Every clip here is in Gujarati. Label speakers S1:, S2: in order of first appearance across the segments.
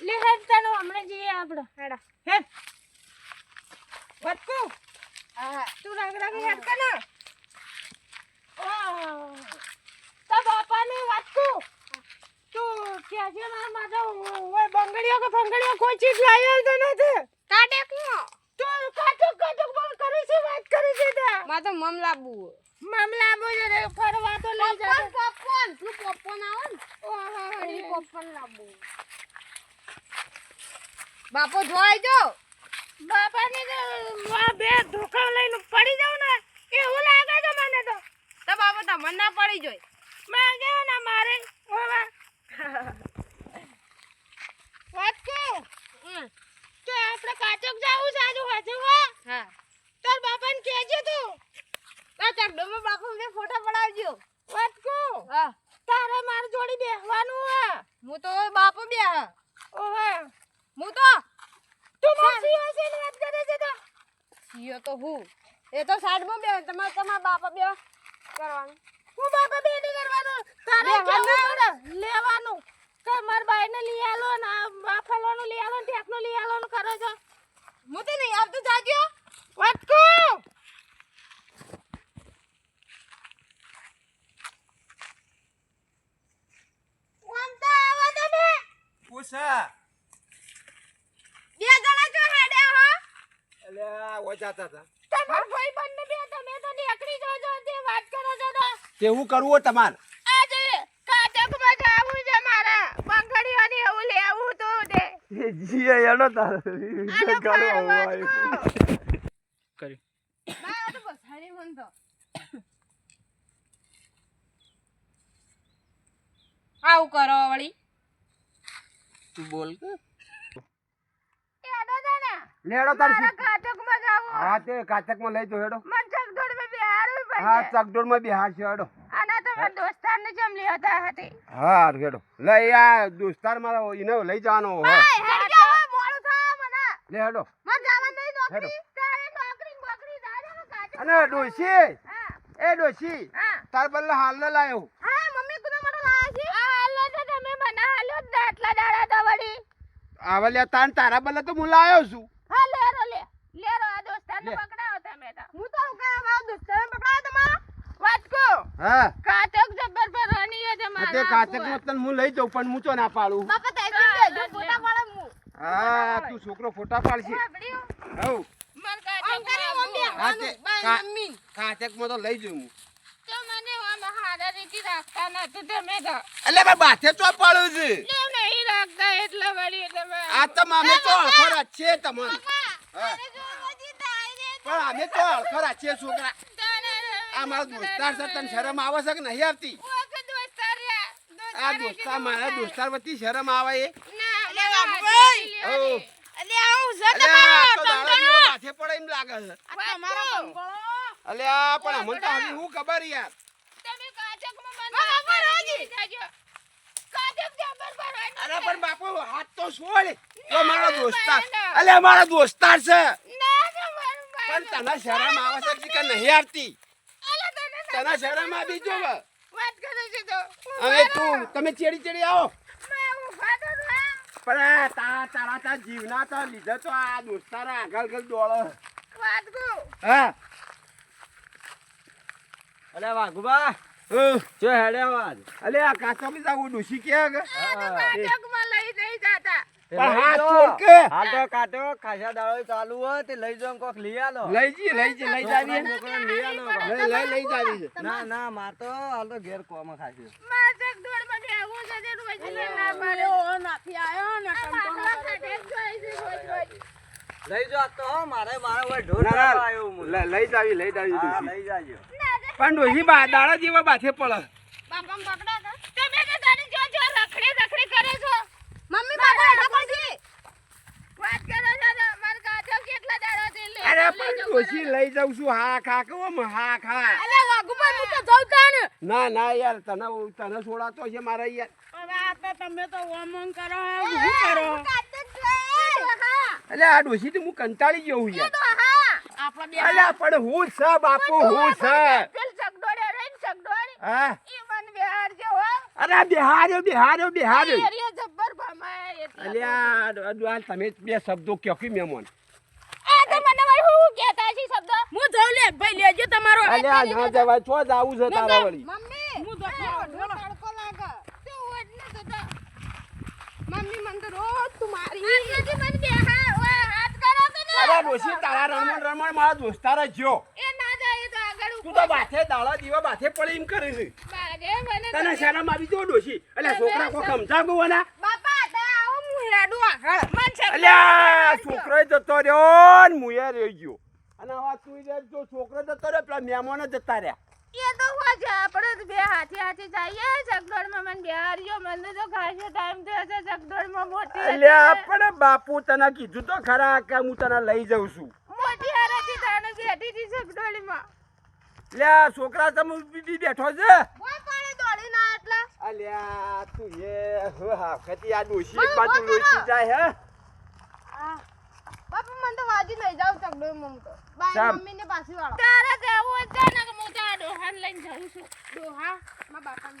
S1: લે હેડ તને હમણાં જઈએ આપણે
S2: હેડા.
S1: હેડ.
S2: વટકુ
S1: હા.
S2: તું રંગ રગ હેડ કે ના
S1: તા બાપાને વાતકું તું કેજે મારા માટે ઓય બંગડીઓ કે ફંગડીઓ કોઈ ચીજ લાવ્યો તો નથી?
S2: કાટે કું
S1: તું કાટુક કાટુક બોલ કરી છે વાત કરી છે તે?
S2: માં તો મમ લાબુ
S1: મામલા બોલે રે ફરવા તો લઈ જા
S2: પોપકોર્ન. તું પોપકોર્ન આવો ને.
S1: ઓહો
S2: એ પોપકોર્ન લાબુ બાપો જોઈ જો.
S1: બાપાને તો બે ધોકા લઈને પડી જાવ ને એવું લાગે છે મને તો.
S2: તો બાપો તમને ના પડી જોઈ.
S1: માંગે ને મારે ઓવા. વાત કે આપણે કાચક જાવું સાજુ હજુ હા. તાર બાપાને કહેજે તું.
S2: આ ચકડોમાં બાપુ મેં ફોટા પડાવજો
S1: વાત કો
S2: હા
S1: તારે મારી જોડી બેસવાનું હા
S2: હું તો બાપો બે હા
S1: ઓવા
S2: હું તો
S1: તું મોસી હસીને વાત કરે છે તો
S2: સીયો તો હું. એ તો સાઈડમાં બે તમારે તમારા બાપા બે કરવાનું.
S1: હું બાપા બે નહીં કરવાનું. તારે કેવું લેવાનું. કે માર બાઈને લઈ આલો ને આ ફલવાનું લઈ આલો ને ઢેકનું લઈ આલો ને કરો છો.
S2: હું તો નહીં આવતું જાગ્યો.
S1: વાટકો
S3: પૂછા
S2: બે જણા જો હેડે હો
S3: આ હતા.
S1: તમાર ભાઈ બંને બે તમે તો નીકળી જો છો તે વાત કરો છો તો.
S3: તેવું કરવું તમારે.
S1: આજે કાચકમાં જાવું છે મારા. બંગડીઓની એવું લેવું તો દે
S3: જીએ એનો તારે.
S1: વાટકો.
S3: કર્યું.
S2: બા તો બસાડી મન તો. આવું કરો વળી.
S3: તું બોલ
S1: દાણા
S3: લેડો
S1: તાર કાચકમાં જાવ
S3: હા તે કાચકમાં લઈ જો હેડો.
S1: મન ચકડોળમાં બિહારવું
S3: હા ચકડોળમાં બિહાર છે હેડો.
S1: આના તો મારા જમ લ્યો હતા હતી
S3: હા હેડો. લઈ આ દોસ્તાર મારા ઈને લઈ જવાનો હા
S1: હેડ. મોડું થાય મને.
S3: લે હેડો.
S1: મન જવાનું નહીં નોકરી તારે નોકરી નોકરી દાડે ને કાચક
S3: અને ડોશી
S1: હા.
S3: એ ડોશી
S1: હા.
S3: તાર બલ્લે હાલ ન લાયો.
S1: હા મમ્મી કુને મને લાયા છે? આ હાલ તો તમે બના હાલો દાટલા આટલા દાડા તો વળી.
S3: આવલ્યા તાન તારા બલ્લે તો હું લાયો છું
S1: હા લેરો લે લેરો આ દોસ્તારને
S3: લે.
S1: પકડાવો તમે તો
S2: હું તો કે મારા દોસ્તારને પકડાવ તમારા
S1: વાટકો
S3: હા.
S1: કાચક જબર પર રણી છે
S3: તે કાતક તને હું લઈ જાઉં પણ હું ના પાડું?
S2: બાપા તારી બે ફોટા પાડે હું.
S3: હા તું છોકરો ફોટા પાડશે.
S2: મમ્મી
S3: કાતક તે કાચકમાં તો લઈ જઉં હું.
S1: તો મને આમ હારા રીતે રાખતા તમે તો
S3: એટલે મેં બાથે ચો પાડું છે?
S1: લે નહીં રાખતા એટલે વળી તમે
S3: આ તો અમે તો અળખો છે તમને.
S1: ને
S3: પણ અમે તો અળખો છે છોકરા. આ મારા દોસ્તાર છે તને શરમ આવે છે કે નહીં આવતી?
S1: ઓકે દોસ્તાર રે
S3: આ દોસ્તાર મારા દોસ્તાર વતી શરમ આવે એ. માથે પડે એમ લાગે છે.
S2: આ તમારો બંગલો.
S3: અલે આ પણ અમને તો હવે હું ખબર યાર. અરે પણ બાપુ હાથ તો છોડ તો મારો દોસ્તાર. અલે મારો દોસ્તાર છે. પણ. તને શરમ આવે છે કે નહીં આવતી?
S1: તને
S3: શરમ આવી જો.
S1: વાત કરે છે તો
S3: હવે તું તમે ચેડી ચેડી આવો. પણ તા તારા તા જીવના તો લીધે તો આ દોસ્તાર આગળ આગળ દોડે
S1: વાત ગો
S3: હા
S4: અલે વાઘુબા. જો હેડે આવાજ
S3: અલે આ કાકા બી આવું ડોસી કે
S1: આ તો લઈ જઈ જાતા.
S3: પણ હાથ છોડ કે
S4: હાલ તો કાઢો ખાસા દાડો ચાલુ હોય તે લઈ જાવ કોક લઈ આલો
S3: લઈ જી લઈ જી લઈ જાવી
S4: લઈ
S3: લઈ લઈ જાવી છે.
S4: ના ના માર તો હાલ તો ઘેર કોમ ખાશે.
S1: મારે ચકડોળમાં બેહવું છે તે રોજ ના પાડે.
S2: ઓ નાથી આયો ને
S1: આ
S2: કંટોનો
S1: માથા
S2: કરે
S1: કાઢે જ જાય છે રોજ રોજ.
S4: લઈ જો તો મારે મારે ઓય ઢોર આવ્યો
S3: લઈ જાવી લઈ જાવી
S4: લઈ જાજો.
S3: પણ ડોસી બા દાડા જેવા બાથે પડે.
S1: બાપાને પકડો તમે તો તારી જો જો રખડે રખડે કરે છો.
S2: મમ્મી બાપા પડશે
S1: વાત કરો છો કેટલા
S3: અરે પણ
S1: જવું
S3: લઈ જાઉં છું હા ખા કેવો હા ખા.
S2: અલે વાઘુબા હું તો જઉં તાણ.
S3: ના ના યાર તને તને છોડાતો છે મારે યાર.
S2: હવે આ તો તમે તો ઓમંગ કરો હું કરો?
S1: કાચક જોઈ. હા,
S3: એટલે આ ડોસી તો હું કંટાળી ગયો યાર.
S1: તો
S2: બે
S3: અલ્યા પણ હું છે બાપુ હું છે. હા.
S1: બિહાર જેવો.
S3: અરે બિહાર્યો બિહાર્યો બિહાર્યો અલ્યા તમે બે શબ્દો કયો કે મહેમાન
S1: આ તો મને વળી હું કહેતા છે હું લે ભાઈ લેજો તમારો
S3: અલ્યા ના જવાય છો જ આવું છે તારા વળી.
S2: મમ્મી
S1: હું તો
S2: તડકો લાગે.
S1: તું ઓડ ને તો
S2: મમ્મી મન તો રોજ તું મારી.
S1: આટલાથી મને બે હા હાથ કરો તો ને.
S3: અરે ડોશી તારા રમણ રમણ મારા દોસ્તાર જ જો
S1: એ ના જાય તો આગળ
S3: તું તો બાથે દાળા દીવા બાથે પડી એમ કરે છે.
S1: બાગે મને
S3: તને શરમ આવી જો ડોશી. અલ્યા છોકરા કો સમજા ગોવાના
S2: બાપા તા આવો હું હેડું આગળ.
S1: મન છે
S3: અલ્યા છોકરો જતો રહ્યો ને મુયા રહી ગયો. અને આવા તું જે છોકરો જતો રહ્યો પેલા મહેમાનો જતા રહ્યા.
S1: એ તો હોય આપણે બે હાથી હાથી જઈએ જગદોડમાં મને બિહારીઓ મને તો ખાસો ટાઈમ થયો છે જગદોડમાં મોટી એટલે
S3: આપણે બાપુ તને કીધું તો ખરા કે હું તને લઈ જાઉં છું.
S1: મોટી હારાથી તને બેઠી હતી જગદોડમાં
S3: લે છોકરા તમે બીજી બેઠો છે. અલ્યા તું એ હા ખતી આ દોશી બાજુ લોચી જાય હે.
S2: મને તો વાજી લઈ જાવ ચકડો મમ તો બાય
S3: શામ.
S2: મમ્મી ને પાછી વાળો.
S1: તારે જવું હોય તો ને કે હું તો આ લઈને જાઉં છું.
S2: ડોહા મારા બાપા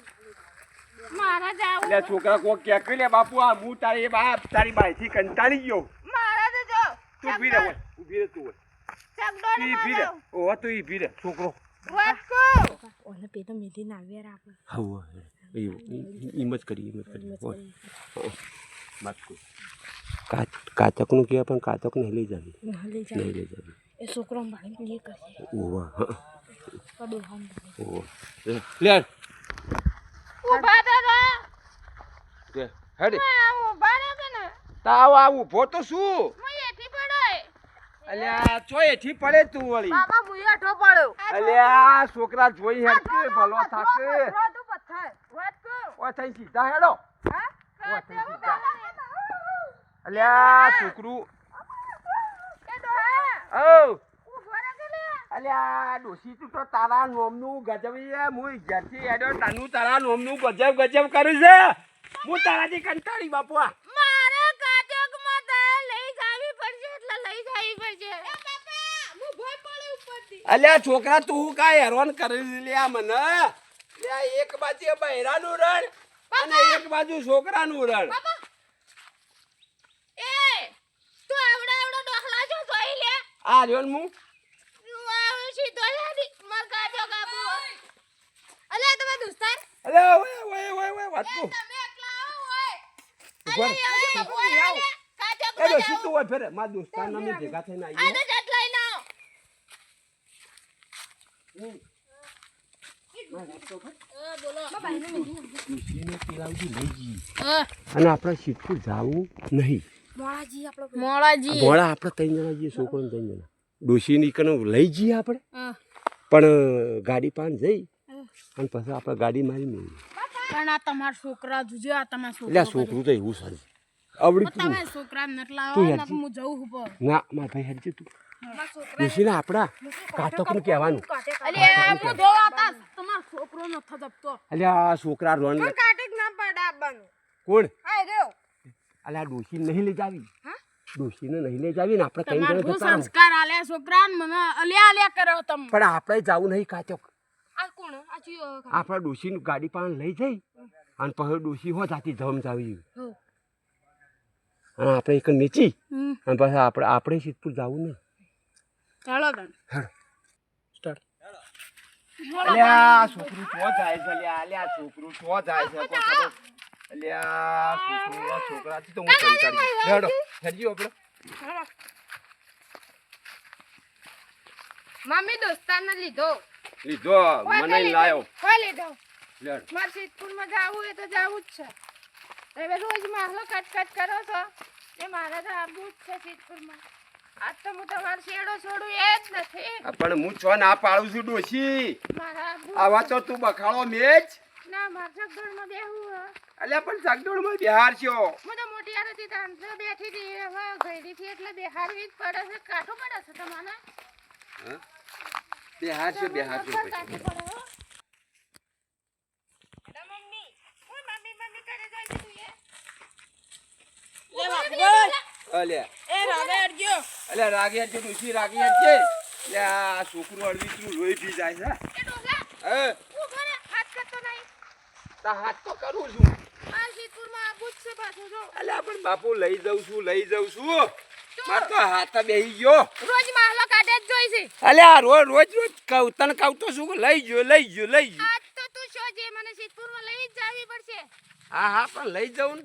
S1: મારા જાવું
S3: અલ્યા છોકરા કો કે કે લે બાપુ આ હું તારી બાપ તારી બાઈથી કંટાળી ગયો.
S1: મારા તો જો
S3: તું ઊભી રહે ઓય, ઊભી રહે તું ઓય. તું
S1: જગદોડમાં
S3: ઊભી રહે. ઓહો તું ઊભી રહે. છોકરો.
S1: વાટકો.
S2: ઓને પેલો મેલી ના વેર હવ
S3: હા હિંમત કરી કરી. ઓય. વાત કોઈ કાચ કાચકનું કહેવાય પણ કાચક નહીં લઈ જાવી. નહીં લઈ જાવી.
S2: એ છોકરો
S3: ઓવા લે, હેડે.
S1: રહો કે ને?
S3: તાવ આ ઊભો તો શું?
S1: હું
S3: અલ્યા છો એથી પડે તું વળી?
S2: પડ્યો
S3: અલ્યા છોકરા જોઈ હેડકે ભલો થાકે. ઓ થઈ સીધા હેડો.
S2: હા
S3: સીધા. અલ્યા છોકરું. ઓ અલ્યા ડોશી તું તો તારા નોમનું ગજબ હું ઘરથી હેડ્યો તાનું તારા નોમનું ગજબ ગજબ કરું છે. હું તારાથી કંટાળી બાપુ આ.
S1: મારે કાચકમાં તારે લઈ જાવી પડશે એટલે લઈ પડશે. એ બાપા હું ભોય પડે ઉપરથી.
S3: અલ્યા છોકરા તું કાંઈ હેરાન કરી લ્યા મને. લ્યા એક બાજુ બૈરાનું રણ અને એક બાજુ છોકરાનું રણ.
S1: મારા
S3: દોસ્તારના અમે ભેગા થઈને
S1: આવો
S3: અને આપણે સીધું જાવું નહીં
S2: મોળાજી આપણો
S1: મોળાજી.
S3: મોડા આપણે ત્રણ જણા જઈએ છોકરો ત્રણ જણા. ડોશીની કને લઈ જઈએ આપણે. પણ ગાડી પાન જઈ. અને પછી આપણે ગાડી મારી મેળવી.
S1: પણ આ તમારા છોકરા જોજો આ તમારા
S3: એટલે છોકરું તો એવું સારું આવડી તું.
S1: તમે છોકરા નટ લાવો
S3: તું
S1: હું જઉં ઉપર
S3: ના મારા ભાઈ હેરજે તું. ડોશીને આપણા કાતકનું કહેવાનું?
S1: અલે હું જો આતા તમારો છોકરો ન થજપતો
S3: એટલે આ છોકરા રોન
S2: કાટક ના પડે આપવાનું
S3: કોણ?
S2: આ રહ્યો.
S3: અલે ડોશી નહીં લઈ જાવી? ડોશીને નહીં લઈ જાવી ને આપણે ત્રણ
S1: તમાર
S3: જણા જતા
S1: સંસ્કાર આલે છોકરા મને અલ્યા અલ્યા કરો તમે.
S3: પણ આપણે જવું નહીં કાચો
S2: આ કોણ? આ ચિયો
S3: આપણા ડોશીનું ગાડી પાન લઈ જઈ અને પછી ડોશી હો જાતી જમ જાવી. અને આપણે એક નીચી અને પછી આપણે આપણે સિદ્ધપુર જવું નહીં.
S1: ચાલો
S3: સ્ટાર્ટ અલ્યા છોકરું છો જાય છે અલ્યા અલ્યા છોકરું છો જાય છે કોઈ અલ્યા છોકરું છોકરાથી તો હું કંટાળી હેડો હેડજી આપણે.
S2: મમ્મી દોસ્તારને લીધો.
S3: લીધો મને લાયો.
S1: કોઈ લીધો?
S3: લેડ
S1: મારે સિદ્ધપુરમાં જાવું હોય તો જાવું જ છે. તમે રોજ માહલો કટ કટ કરો છો. એ મારે તો આવવું જ છે સિદ્ધપુરમાં. આજ તો હું તમારો શેડો છોડું એ જ નથી.
S3: પણ હું છો ના પાડું છું ડોશી. આવા તો તું બખાડો મેચ.
S1: ના માર જગદોડમાં માં બેહું
S3: અલ્યા પણ સાગડોળમાં બિહાર છો.
S1: હું તો મોટી આરતી જો બેઠી હતી. હવે ગઈડીથી એટલે બેહારવી જ પડે છે. કાઠો પડે છે તમાને
S3: બિહાર છો બિહાર છો
S1: બરાબર કાઠું પડે હો. તો મમ્મી ઓય મમ્મી મમ્મી કરે જાય છે
S3: અલ્યા
S1: એ. રાવે અડજો.
S3: અલ્યા રાગી છે ડોશી રાગી છે અલ્યા આ છોકરું અડવી લોહી પી જાય છે
S1: એ હાથ
S3: તા હાથ તો કરું છું. અલ્યા પણ બાપુ લઈ જઉં છું લઈ જઉં છું માર તો હાથ બેહી ગયો.
S1: રોજ માહલો કાઢે જ જોઈ છે.
S3: અલ્યા રોજ રોજ રોજ કહું તને કહું તો શું લઈ ગયો લઈ ગયો લઈ ગયો.
S1: આજ તો તું જે મને સિદ્ધપુરમાં લઈ જ જાવી પડશે.
S3: હા હા પણ લઈ જાઉં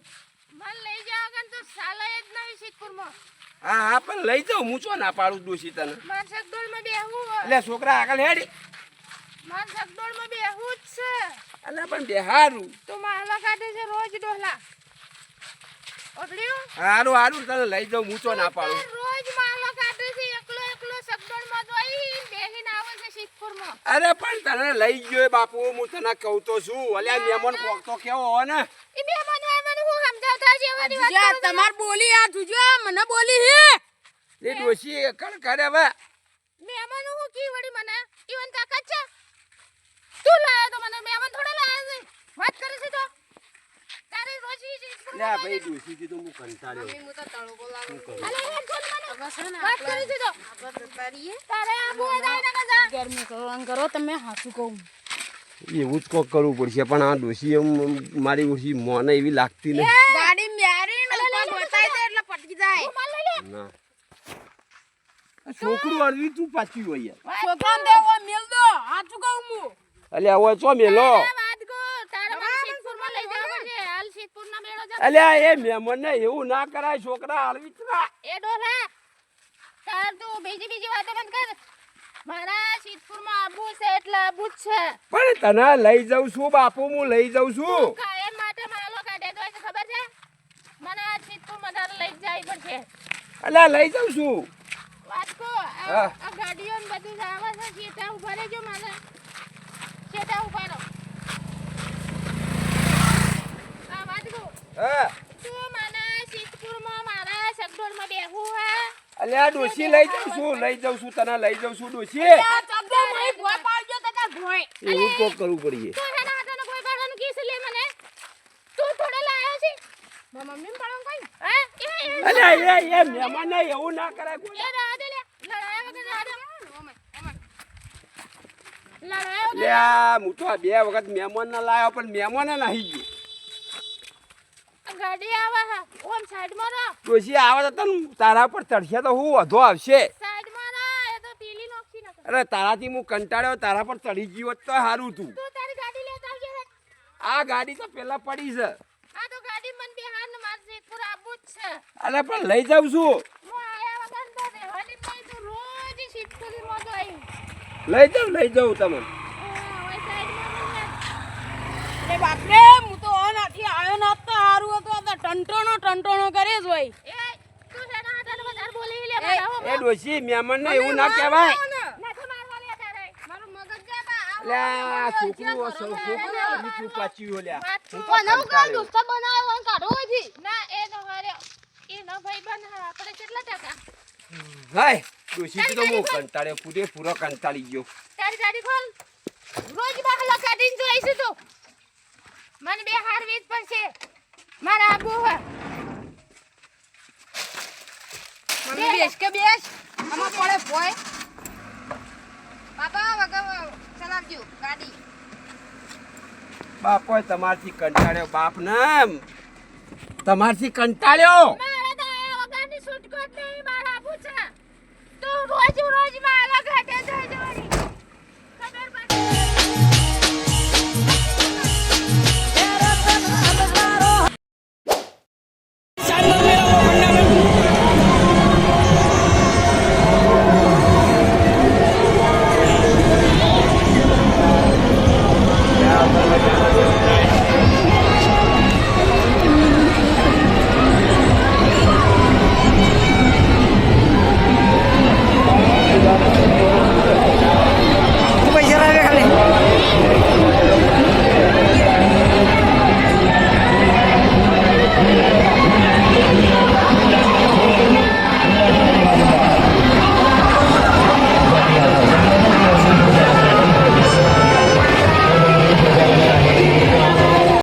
S1: મને લઈ જાવ વગર તો સાલાય જ નહીં સિદ્ધપુરમાં
S3: હા હા પણ લઈ જાઉં હું છો ના પાડું દોશી તને?
S1: માર સગડોળમાં બેહવું હોય.
S3: એટલે છોકરા આગળ હેડી.
S1: માર સગડોળમાં બેહવું જ છે.
S3: અલ્યા પણ બેહારું
S1: તો માહલો કાઢે છે રોજ ડોહલા. ઓગળ્યું
S3: હારું હારું તને લઈ જાઉં હું ચો ના પાડું.
S1: રોજ માહલો કાઢે છે એકલો એકલો સગડોળમાં જોઈ બેહીને આવે છે સિદ્ધપુરમાં
S3: અરે પણ તને લઈ ગયો એ બાપુ હું તને કહું તો છું. અલ્યા મહેમાન કોક તો કેવો હો ને?
S1: એ બે મને મને હું સમજાવતા જેવાની વાત કરું છું.
S2: તમાર બોલી આ જુજો મને બોલી હે.
S3: એ ડોશી કણ કરે હવે?
S1: મહેમાન હું કી વળી મને? ઈવન કાકા છે? તું લાયો તો મને મહેમાન થોડા લાયો છે. વાત કરે છે તો? તારે રોજી ઈ
S3: લે ભાઈ ડોશી થી તો હું કંટાળ્યો.
S2: હું તો તળકો લાવું
S1: અલે હેડ બોલ મને.
S2: છે
S1: વાત કરે છે તો?
S2: આપણે
S1: તારે આબુ બુએ ના જા.
S2: ગરમી અંગ કરો તમે હાથું કહું.
S3: એવું જ કોક કરવું પડશે પણ આ ડોશી એમ મારી ઓછી મોને એવી લાગતી નહીં
S2: ગાડી મેરી બતાવી દે એટલે પટકી જાય.
S3: ના. છોકરું અડવી તું પાછી હોય છોકરા
S2: છોકરાને તો મેલ દો. હાથું કહું હું.
S3: અલ્યા હવે ચો મેલો અલ્યા એ મહેમાન ને એવું ના કરાય છોકરા ચરા
S1: એ ડોલા તાર તું બીજી બીજી વાતો બંધ કર. મારા સિદ્ધપુરમાં આબુ છે એટલે આબુ જ છે.
S3: પણ તને લઈ જાઉં છું બાપુ હું લઈ જાઉં છું.
S1: કાયમ માટે માલો કાઢે તો ખબર છે? મને આ સિદ્ધપુરમાં તારે લઈ જાય પડશે.
S3: અલ્યા લઈ જાઉં છું.
S1: વાત આ આ ગાડીઓ બધું આવે છે શેઠા ઊભા રહેજો મારે. શેઠા ઊભા રહો આ વાસ્કો
S3: હા
S1: તું મને સિદ્ધપુરમાં મારા સગડોળમાં બેહવું હે
S3: અલ્યા ડોશી લઈ જાઉં છું લઈ જાઉં છું તને લઈ જાઉં છું ડોશી. એવું તો કરવું પડીએ.
S1: તું એવું ના કોઈ પાડવાનું કીસ લે મને તું થોડો લાયો છે
S2: મારા મમ્મી પાડવાનું કઈ
S1: હે એ એ
S3: અલ્યા એ એ મહેમાન ને એવું ના કરાય કોઈ
S1: એ રાહ દે લે લડાયા વગર રાહ દે
S3: અલ્યા હું તો બે વખત મહેમાન ના લાયો પણ મહેમાન નહીં ગયો.
S1: ગાડી આવે હે ઓમ સાઈડમાં રહો.
S3: ડોશી આવે તો તને તારા પર ચડશે તો હું વધો આવશે.
S1: સાઈડમાં રહો એ તો પીલી નોખી નાખે.
S3: અરે તારાથી હું કંટાળ્યો તારા પર ચડી ગયો તો સારું તું.
S1: તું તારી ગાડી લેતા આવજે.
S3: આ ગાડી તો પેલા પડી છે.
S1: આ તો ગાડી મન બિહાર ને માર જેતપુર આબુ જ છે.
S3: અરે પણ લઈ જાઉં છું
S1: હું આયા વગર તો રહેવાની જ નહીં તું રોજ શીતપુરી માં તો આવી
S3: લઈ જાઉં લઈ જાઉં તમે.
S1: ઓય સાઈડમાં નહીં
S2: બાપરે હું તો નથી આવ્યો ન તો હારું હતો આ તો ટંટોણો ટંટોણો કરે જ હોય.
S1: એ તું શેના હાથાને વધારે બોલી લે મારા
S3: એ ડોશી મહેમાન ને એવું ના કહેવાય.
S1: નથી મારવા લે તારે.
S2: મારું મગજ જાય બા
S3: અલ્યા છોકરું છોકરું અડવી તું પાછી હું
S1: તો
S3: કંટાળ્યો.
S2: દોસ્તો બનાવ્યો કાઢો હોય
S1: ના એ તો હારે એ નો ભાઈ બન આપણે કેટલા ટકા?
S3: હાય. ડોશી તો હું કંટાળ્યો પૂરે પૂરો કંટાળી ગયો.
S1: તારી ગાડી ખોલ. રોજ બહાલા કાઢીને જોઈશું તું. મને બે હાર વીજ પડશે. મારા આબુ હે.
S2: મમ્મી બેસ કે બેસ? આમાં પડે ભોય. બાપા વગર ચલાવજો ગાડી.
S3: બાપો તમારથી કંટાળ્યો. બાપ ને તમારથી કંટાળ્યો.